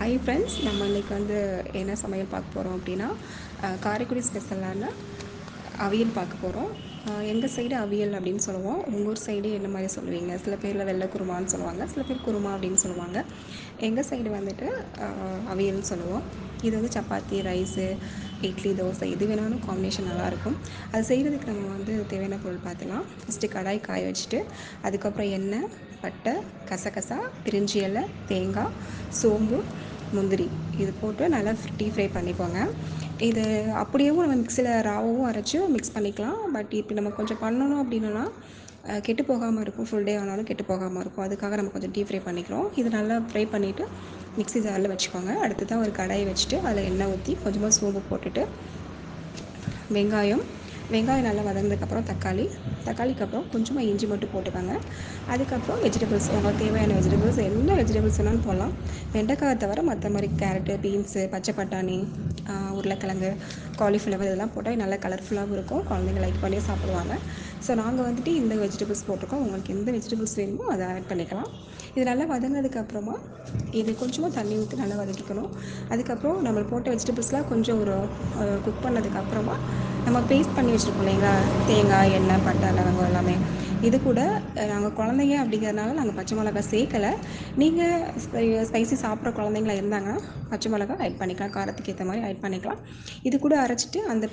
Hi friends நம்ம இன்றைக்கி வந்து என்ன சமையல் பார்க்க போகிறோம் அப்படின்னா காரைக்குடி ஸ்பெஷலான அவியல் பார்க்க போகிறோம் எங்கள் சைடு அவியல் அப்படின்னு சொல்லுவோம். உங்கள் ஊர் சைடு என்ன மாதிரி சொல்லுவீங்க? சில பேரில் வெள்ளை குருமான்னு சொல்லுவாங்க. சில பேர் குருமா அப்படின்னு சொல்லுவாங்க. எங்கள் சைடு வந்துட்டு அவியல்னு சொல்லுவோம். இது வந்து சப்பாத்தி ரைஸு இட்லி தோசை இது வேணாலும் காம்பினேஷன் நல்லாயிருக்கும். அது செய்கிறதுக்கு நம்ம வந்து தேவையான பொருள் பார்த்துலாம் ஃபஸ்ட்டு கடாய் காய வச்சுட்டு அதுக்கப்புறம் எண்ணெய் பட்டை கசகசா பிரிஞ்சி இலை தேங்காய் சோம்பு முந்திரி. இது போட்டு நல்லா டீப் ஃப்ரை பண்ணிக்கோங்க. இது அப்படியேவும் நம்ம மிக்சியில் ராவும் அரைச்சி மிக்ஸ் பண்ணிக்கலாம். பட் இப்போ நம்ம கொஞ்சம் பண்ணணும் அப்படின்னா கெட்டு போகாமல் இருக்கும். ஃபுல் டே ஆனாலும் கெட்டு போகாமல் இருக்கும். அதுக்காக நம்ம கொஞ்சம் டீப் ஃப்ரை பண்ணிக்கிறோம். இது நல்லா ஃப்ரை பண்ணிவிட்டு மிக்ஸி ஜாரில் வச்சுக்கோங்க. அடுத்து தான் ஒரு கடாயை வச்சுட்டு அதில் எண்ணெய் ஊற்றி கொஞ்சமாக சோம்பு போட்டுட்டு வெங்காயம் வெங்காயம் நல்லா வதங்கினதுக்கப்புறம் தக்காளி. தக்காளிக்கு அப்புறம் கொஞ்சமாக இஞ்சி மட்டும் போட்டுக்கோங்க. அதுக்கப்புறம் வெஜிடபிள்ஸ் உங்களுக்கு தேவையான வெஜிடபிள்ஸ் என்ன வெஜிடபிள்ஸ் வேணாலும் போடலாம். வெண்டைக்காய் தவிர மற்ற மாதிரி கேரட்டு பீன்ஸு பச்சை பட்டாணி உருளைக்கிழங்கு காலிஃப்ளவர் இதெல்லாம் போட்டால் நல்லா கலர்ஃபுல்லாகவும் இருக்கும். குழந்தைங்க லைக் பண்ணி சாப்பிடுவாங்க. ஸோ நாங்கள் வந்துட்டு இந்த வெஜிடபிள்ஸ் போட்டிருக்கோம். உங்களுக்கு எந்த வெஜிடபிள்ஸ் வேணுமோ அதை ஆட் பண்ணிக்கலாம். இது நல்லா வதங்கினதுக்கப்புறமா இது கொஞ்சமாக தண்ணி ஊற்றி நல்லா வதக்கிக்கணும். அதுக்கப்புறம் நம்ம போட்ட வெஜிடபிள்ஸ்லாம் கொஞ்சம் ஒரு குக் பண்ணதுக்கப்புறமா நம்ம பேஸ்ட் பண்ணி வச்சுருக்கோம் இல்லைங்களா? தேங்காய் எண்ணெய் பட்டை லவங்கம் எல்லாமே. இது கூட நாங்கள் குழந்தைங்க அப்படிங்கிறதுனால நாங்கள் பச்சை மிளகா சேர்க்கலை. நீங்கள் ஸ்பைசி சாப்பிட்ற குழந்தைங்களா இருந்தாங்கன்னா பச்சை மிளகா ஆட் பண்ணிக்கலாம். காரத்துக்கு ஏற்ற மாதிரி ஆட் பண்ணிக்கலாம். இது கூட அரைச்சிட்டு அந்த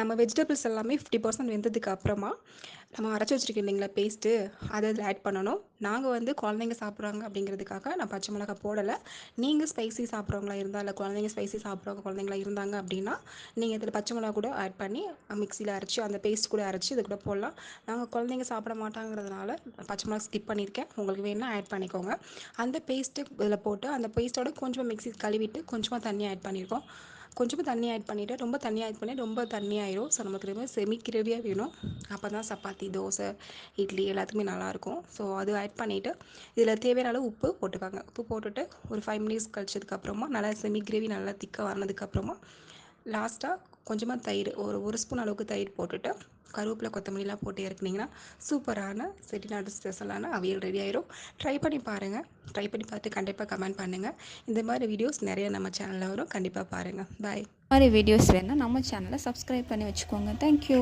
நம்ம வெஜிடபிள்ஸ் எல்லாமே ஃபிஃப்டி பர்சன்ட் வெந்ததுக்கு அப்புறமா நம்ம அரைச்சி வச்சுருக்கோம் இல்லைங்களா பேஸ்ட்டு அதை அதில் ஆட் பண்ணணும். நாங்கள் வந்து குழந்தைங்க சாப்பிட்றாங்க அப்படிங்கிறதுக்காக நான் பச்சை மிளகா போடலை. நீங்கள் ஸ்பைசி சாப்பிட்றவங்களா இருந்தால் இல்லை குழந்தைங்க ஸ்பைசி சாப்பிட்றவங்க குழந்தைங்களா இருந்தாங்க அப்படின்னா நீங்கள் இதில் பச்சை மிளகா கூட ஆட் பண்ணி மிக்சியில் அரைச்சி அந்த பேஸ்ட் கூட அரைச்சி இது கூட போடலாம். நாங்கள் குழந்தைங்க சாப்பிட மாட்டாங்கிறதுனால பச்சை மிளகா ஸ்கிப் பண்ணியிருக்கேன். உங்களுக்கு வேணால் ஆட் பண்ணிக்கோங்க. அந்த பேஸ்ட்டு இதில் போட்டு அந்த பேஸ்ட்டோட கொஞ்சமாக மிக்ஸி கழுவிட்டு கொஞ்சமாக தண்ணி ஆட் பண்ணியிருக்கோம். கொஞ்சமாக தண்ணி ஆட் பண்ணிவிட்டு ரொம்ப தண்ணி ஆட் பண்ணி ரொம்ப தண்ணி ஆயிரும். ஸோ நமக்கு ரொம்ப செமி கிரேவியாக வேணும். அப்போ தான் சப்பாத்தி தோசை இட்லி எல்லாத்துக்குமே நல்லாயிருக்கும். ஸோ அது ஆட் பண்ணிவிட்டு இதில் தேவையான அளவு உப்பு போட்டுக்காங்க. உப்பு போட்டுட்டு ஒரு ஃபைவ் மினிட்ஸ் கழிச்சதுக்கப்புறமா நல்லா செமி கிரேவி நல்லா திக்காக வரனதுக்கப்புறமா லாஸ்ட்டாக கொஞ்சமாக தயிர் ஒரு ஒரு ஸ்பூன் அளவுக்கு தயிர் போட்டுட்டு கருவேப்பிலை கொத்தமல்லிலாம் போட்டு இறக்குனீங்கன்னா சூப்பரான செட்டிநாடு ஸ்பெஷலான அவியல் ரெடி ஆயிரும். ட்ரை பண்ணி பாருங்கள் ட்ரை பண்ணி பார்த்து கண்டிப்பாக கமெண்ட் பண்ணுங்கள் இந்த மாதிரி வீடியோஸ் நிறைய நம்ம சேனலில் வரும். கண்டிப்பாக பாருங்கள் பாய் மாதிரி வீடியோஸ் வேணால் நம்ம சேனலை சப்ஸ்கிரைப் பண்ணி வச்சுக்கோங்க. தேங்க்யூ